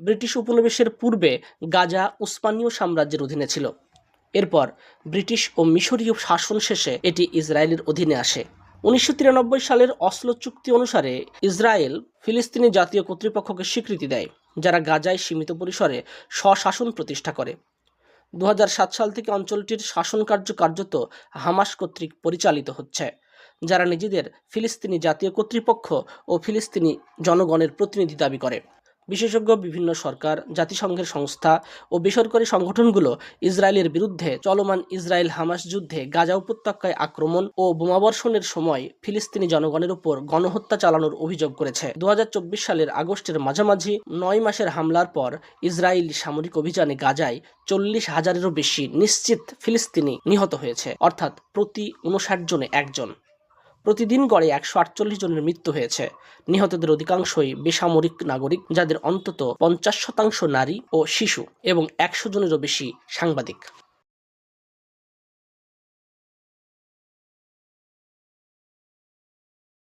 British উপনিবেশের পূর্বে গাজা উসমানীয় সাম্রাজ্যের অধীনে ছিল। এরপর ব্রিটিশ ও মিশরীয় শাসন শেষে এটি ইসরায়েলের অধীনে আসে। উনিশশো তিরানব্বই সালের অসলো চুক্তি অনুসারে ইসরায়েল ফিলিস্তিনি জাতীয় কর্তৃপক্ষকে স্বীকৃতি দেয়, যারা গাজায় সীমিত পরিসরে স্বশাসন প্রতিষ্ঠা করে। দু হাজার সাত সাল থেকে অঞ্চলটির শাসন কার্য কার্যত হামাস কর্তৃক পরিচালিত হচ্ছে, যারা নিজেদের ফিলিস্তিনি জাতীয় কর্তৃপক্ষ ও ফিলিস্তিনি জনগণের প্রতিনিধি দাবি করে। বিশেষজ্ঞ বিভিন্ন সরকার, জাতিসংঘের সংস্থা ও বেসরকারি সংগঠনগুলো ইসরায়েলের বিরুদ্ধে চলমান ইসরায়েল হামাস যুদ্ধে গাজা উপত্যকায় আক্রমণ ও বোমাবর্ষণের সময় ফিলিস্তিনি জনগণের উপর গণহত্যা চালানোর অভিযোগ করেছে। দু হাজার চব্বিশ সালের আগস্টের মাঝামাঝি নয় মাসের হামলার পর ইসরায়েলি সামরিক অভিযানে গাজায় চল্লিশ হাজারেরও বেশি নিশ্চিত ফিলিস্তিনি নিহত হয়েছে, অর্থাৎ প্রতি উনষাট জনে একজন। প্রতিদিন গড়ে একশো আটচল্লিশ জনের মৃত্যু হয়েছে। নিহতদের অধিকাংশই বেসামরিক নাগরিক, যাদের অন্তত পঞ্চাশ শতাংশ নারী ও শিশু এবং একশো জনেরও বেশি সাংবাদিক।